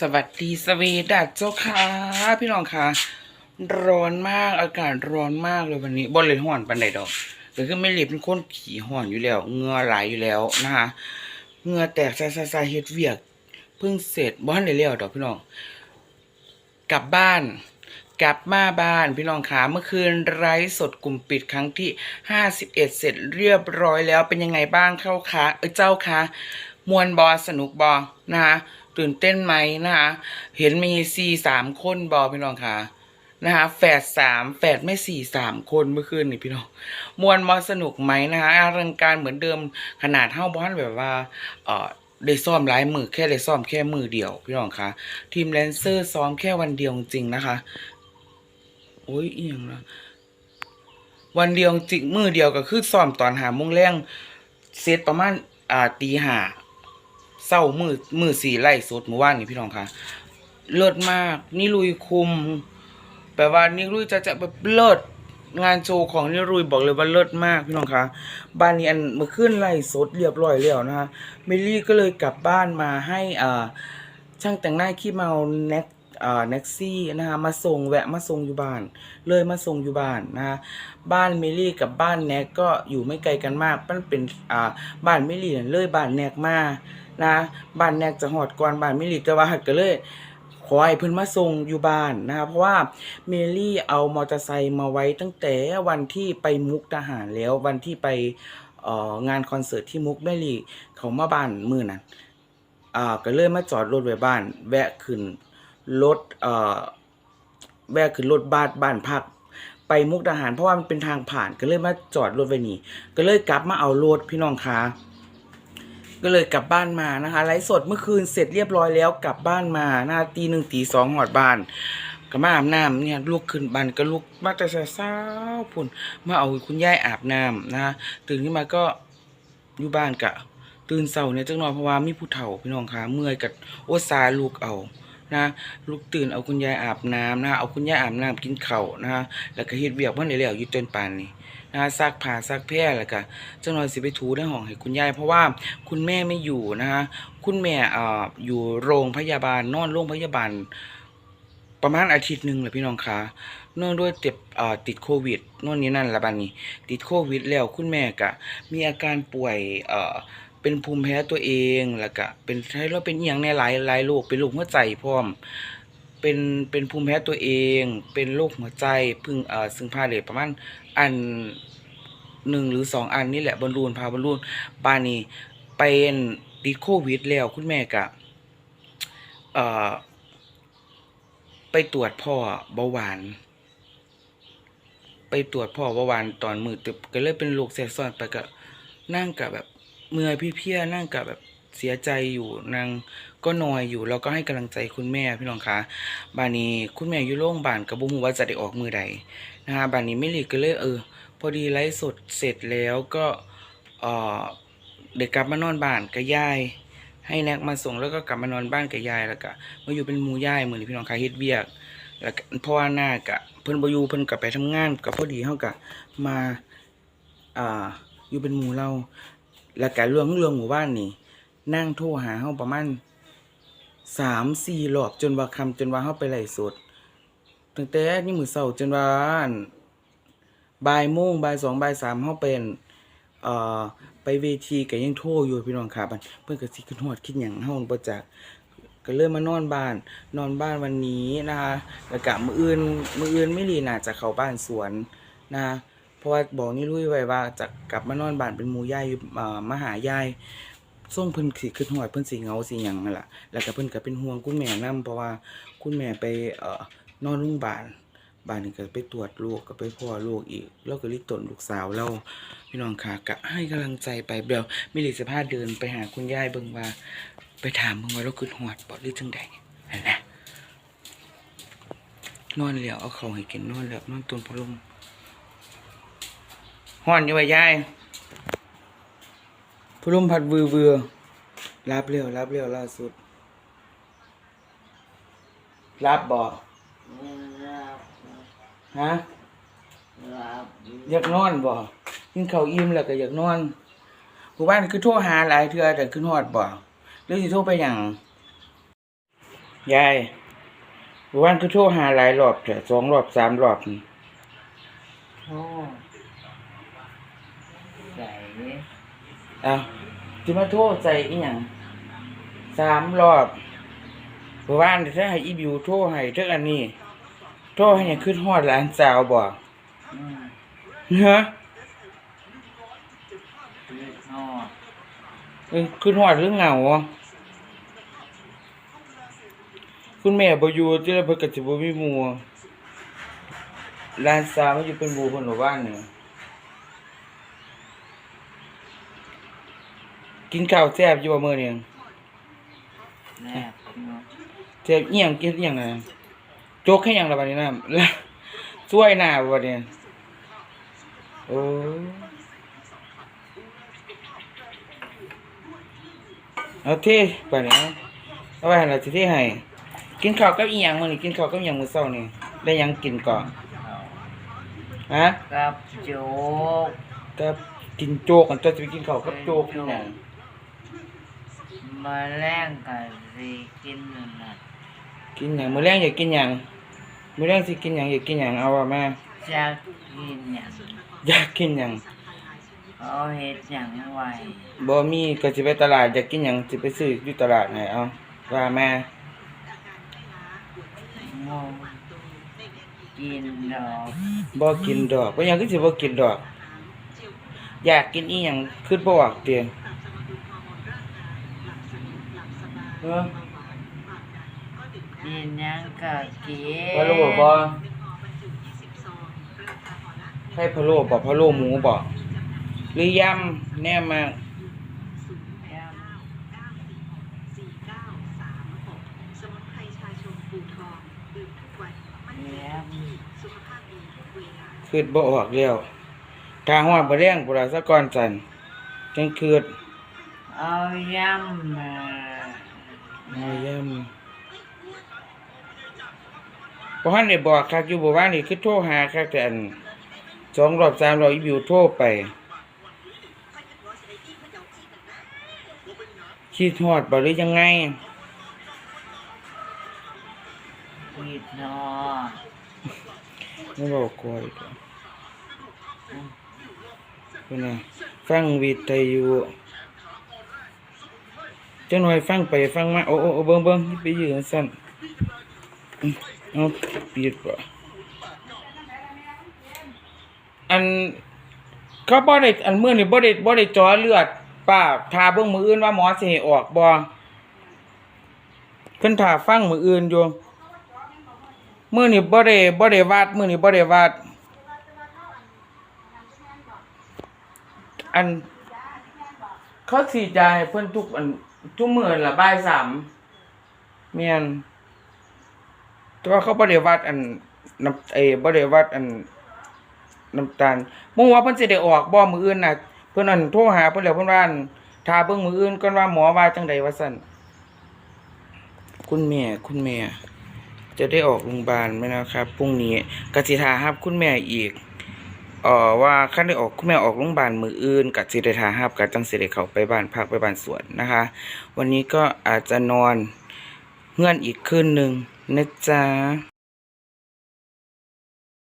สวัสดีสวีดัสเจ้าค่ะ พี่น้องค่ะ ร้อนมากอากาศร้อนมากเลยวันนี้บนเลยห่อนปันใดดอกแต่คือไม่รีบเป็นคนขี่ห่อนอยู่แล้วเหงื่อไหลอยู่แล้วนะคะเหงื่อแตกซาซาซาเฮ็ดเวียก เพิ่งเสร็จบ้านได้แล้วดอกพี่น้อง กลับบ้าน กลับมาบ้านพี่น้องคะเมื่อคืนไลฟ์สดกลุ่มปิดครั้งที่51เอ็ดเสร็จเรียบร้อยแล้วเป็นยังไงบ้างเข้าคะเอ้ยเจ้าคะมวนบอสนุกบอนะคะ ตื่นเต้นไหมนะคะ เห็นมีซีสามคนบอพี่น้องค่ะนะคะแฝดสามแฝดไม่สี่สามคนเมื่อคืนนี่พี่น้องมวนบอสนุกไหมนะคะอลังการเหมือนเดิมขนาดเท่าบอสแบบว่าเออได้ซ้อมหลายมือแค่ได้ซ้อมแค่มือเดียวพี่น้องคะทีมแลนเซอร์ซ้อมแค่วันเดียวจริงนะคะโอ้ยเอียงละวันเดียวจิกมือเดียวก็คือซ้อมตอนหาโมงแรงเซตประมาณอ่าตีห้า เศร้ามือมือสี่ไล่สดเมื่อวานนี่พี่น้องคะเลิศมาก นี่ลุยคุมแปลว่านี่ลุยจะจะแบบเลิศงานโชว์ของนี่ลุยบอกเลยว่าเลิศมากพี่น้องคะบ้านนี้อันเมื่อคืนไล่สดเรียบร้อยแล้วนะคะเมลี่ก็เลยกลับบ้านมาให้อ่าช่างแต่งหน้าขี้เมาแน็กอ่าแน็กซี่นะคะมาส่งแวะมาส่งอยู่บ้าน เลยมาส่งอยู่บ้านนะคะบ้านเมลี่กับบ้านแน็กก็อยู่ไม่ไกลกันมากมันเป็นอ่าบ้านเมลี่เลยบ้านแน็กมา นะบ้านแนกจะหอดก่อนบ้านเมลี่แต่ว่าหัดก็เลยขอให้เพิ่นมาส่งอยู่บ้านนะคะเพราะว่าเมลี่เอามอเตอร์ไซค์มาไว้ตั้งแต่วันที่ไปมุกดาหารแล้ววันที่ไปงานคอนเสิร์ตที่มุกเมลี่เขามาบ้านมือนั้นอ่าก็เลยมาจอดรถไว้บ้าน แวะขึ้นรถเอ่อแวะขึ้นรถบ้านบ้านพัก ไปมุกดาหารเพราะว่ามันเป็นทางผ่านก็เลยมาจอดรถไว้นี่ก็เลยกลับมาเอารถพี่น้องคะ ก็เลยกลับบ้านมานะคะไลฟ์สดเมื่อคืนเสร็จเรียบร้อยแล้วกลับบ้านมาหน้าตีหนึ่งตีสองหอดบ้านก็มาอาบน้ำเนี่ยลุกขึ้นบ้านก็ลุกมาแต่เช้าพุ่นมาเอาคุณยายอาบน้ำนะตื่นขึ้นมาก็อยู่บ้านกะตื่นเช้าเนี่ยจังหน่อยเพราะว่ามีผู้เฒ่าพี่น้องคะเมื่อยกับโอซาลูกเอานะลูกตื่นเอาคุณยายอาบน้ำนะเอาคุณยายอาบน้ำกินเข้านะแล้วก็เฮ็ดเวียกเพิ่นได้แล้วอยู่จนปานนี้ นะซักผ้าซักแพร่แล้วก็จังหน่อยสิไปถูในห้องให้คุณยายเพราะว่าคุณแม่ไม่อยู่นะคะคุณแม่เอ่ออยู่โรงพยาบาลนอนโรงพยาบาล ประมาณอาทิตย์หนึ่งแหละพี่น้องคะเนื่องด้วยติดเอ่อติดโควิดโน่นนี่นั่นละบัดนี้ ติดโควิดแล้วคุณแม่ก็มีอาการป่วยเอ่อเป็นภูมิแพ้ตัวเองแล้วก็เป็นใช้แล้วเป็นอหย่างในหลายหลายโรคเป็นโรคหัวใจพร้อม เป็นเป็นภูมิแพ้ตัวเอง เป็นโรคหัวใจพึ่งเอ่อซึ่งพาเลทประมาณอันหนึ่งหรือสองอันนี่แหละบอลลูนพาบอลลูนบานี้เป็นติดโควิดแล้วคุณแม่ก็เอ่อไปตรวจพ่อเบาหวาน ไปตรวจพ่อเบาหวานตอนมือตึบก็เลยเป็นโรคแทรกซ้อนไปก็นั่งกับแบบเมื่อยเพลียนั่งกับแบบเสียใจอยู่นาง ก็นอยอยู่แล้วก็ให้กำลังใจคุณแม่พี่น้องคะบานี้คุณแม่อยู่โรงพยาบาลกับบุ้งว่าจะได้ออกมือใดนะคะบานี้ไม่หลีกก็เลยเออ พอดีไลฟ์สดเสร็จแล้วก็เออเด็กกลับมานอนบ้านกับยายให้แนกมาส่งแล้วก็กลับมานอนบ้านกับยายแล้วก็มาอยู่เป็นหมู่ยายมือนพี่น้องคะเฮ็ดเวียกแล้วก็เพราะว่าหน้ากะเพิ่นบอยู่เพิ่นก็ไปทำงานก็พอดีเฮาก็มาอ่าอยู่เป็นหมู่เรา แล้วก็เรื่องเรื่องหมู่บ้านนี่นั่งโทรหาเฮาประมาณ สามสี่รอบจนว่าคำจนว่าเฮาไปไล่สดตั้งแต่นี่มือเช้าจนว่าบ่ายโมงบ่ายสองบ่ายสามเฮาเป็นเอ่อไปเวทีก็ยังโทรอยู่พี่น้องครับเพิ่อนก็สิขึ้นฮอดคิดหยังเฮาบ่จักก็เลยมมานอนบ้าน นอนบ้านวันนี้นะคะแล้วก็มืออื่นมืออื่นไม่รีน่าจะเข้าบ้านสวนนะเพราะว่าบอกนี่ลุยไว้ว่าจะกลับมานอนบ้านเป็นมู่ยายอยู่มหายาย ส่งเพิ่นสิขึ้นหอดเพิ่นสิเหงาสิหยังนั่นล่ะแล้วก็เพิ่นก็เป็นห่วงคุณแม่นํเพราะว่าคุณแม่ไปเอ่อนอนโรงพยาบาลบ้านนี้ก็ไปตรวจลูกก็ไปพ่อลูกอีกแล้วก็รีบตนลูกสาวเราพี่น้องค่ะก็ให้กำลังใจไปเดี๋ยวมิลิสภาพเดินไปหาคุณยายเบิ่งว่า ไปถามเบิ่งว่าเราขึ้นหอดบ่หรือจังใดนั่นนะนอนแล้วเอาเขาให้กินนอนแล้วนอนต้นพะลมฮ้อนอยู่ว่ายาย พลุ่มผัดวือเวือรับเร็วรับเร็วล่าสุด รับบ่ฮะอยากนอนบ่กินข้าวอิ่มแล้วก็อยากนอนผู้บ้านคือโทรหาหลายเทื่อแต่ขึ้นฮอดบ่หรือสิโทรไปหยังยายเมื่อวานคือโทรหาหลายรอบเถอะสองรอบสามรอบนี่โทษใส่ เอาที่มาโทรใจอีหยังสามรอบเมื่อวานถ้าให้อีบิวโทรให้เท่าอันนี้ โทรให้หยังขึ้นฮอดหลานสาวบ่อืมเฮ้อคือทอดเออขึ้นฮอดหรือเหงาอะคุณแม่บ่อยู่ที่แล้วเพิ่นก็สิบ่มีหมู่หลานสาวมันอยู่เป็นหมู่เพิ่นหมู่บ้านนี่ กินข้าวแซ่บอยู่บ่มื้อนี้แนบเนาะแซ่บอีหยังกินอีหยังน่ะโจ๊กให้หยังล่ะบัดนี้นะแล้วช่วยหน้าบ่บัดนี้โอ้เอาเทบัดนี้เอาเอาไว้หั่นล่ะสิเทให้กินข้าวกับอีหยังมื้อนี้กินข้าวกับอีหยังมื้อเช้านี่ได้หยังกินก่อนเอาฮะ กับโจ๊ก ก็กินโจ๊กกันตัวจะไปกินข้าวกับโจ๊กอีหยัง มาแลงกันสิกินนั่นน่ะกินหยังมื้อแรงอยากกินหยังมื้อแรงสิกินหยังอยากกินหยังเอาว่ามาจะกินหยังอยากกินหยังเอาเฮ็ดหยังไว้บ่มีก็สิไปตลาดอยากกินหยังสิไปซื้ออยู่ตลาดให้เอาว่ามาโมกินดอกบ่กินดอกบ่หยังคือสิบ่กินดอก อยากกินอีหยังคิดบ่ออกเตียง เออกินหยังก็กินพะโล้บ่ให้พะโล้บ่พะโล้หมูบ่หรือยำแน่มากยำยำคืดบ่ออกแล้วทางว่าบ่แรงบ่ล่ะซะก่อนสั่นจังคืดเอายำมา เอายำบ่ทันได้บอกคักอยู่บ่ว่านี่คือโทรหาคักแต่อันสองรอบสามรอบอีบิวโทรไปคิดฮอดบ่หรือยังไงปิดนอไม่บอกกลัวอีกแล้วเป็นไงฟังวิทยุ จังหน่อยฟังไปฟังมา โอ้โอ้เบิ่งเบิ่งไปยืนสั่นเอาปิดป่ะอันเขาบ่ได้อันเมื้อนี่บ่ได้บ่ได้จอเลือดป้าทาเบิ่งมืออื่นว่าหมอสิให้ออกบ่เพิ่นท่าฟังมืออื่นอยู่มื้อนี่บ่ได้บ่ได้วัดมื้อนี่บ่ได้วัดอันเขาฉียให้เพิ่อนทุกอัน ทุกมื้อละบ่ายสามแม่นแต่ว่าเขาบ่ได้วัดอันน้ำเอ้บ่ได้วัดอันน้ำตาลมึงว่าเพิ่นสิได้ออกบ่มื้ออื่นน่ะ เพิ่นอันโทรหาเพิ่นแล้วเพิ่นว่าอั่นถ้าเบิ่งมื้ออื่นก่อนว่าหมอว่าจังใดว่าซั่นคุณแม่คุณแม่ จะได้ออกโรงพยาบาลไหมนะครับพรุ่งนี้ก็สิทารับคุณแม่อีก เอ่อว่าขั้นได้ออกคุณแม่ออกโรงพยาบาลมืออื่นกับสิได้ทารับกับจังสิได้เข้าไปบ้านพักไปบ้านสวนนะคะ วันนี้ก็อาจจะนอนเงื่อนอีกคืนหนึ่งนะจ๊ะ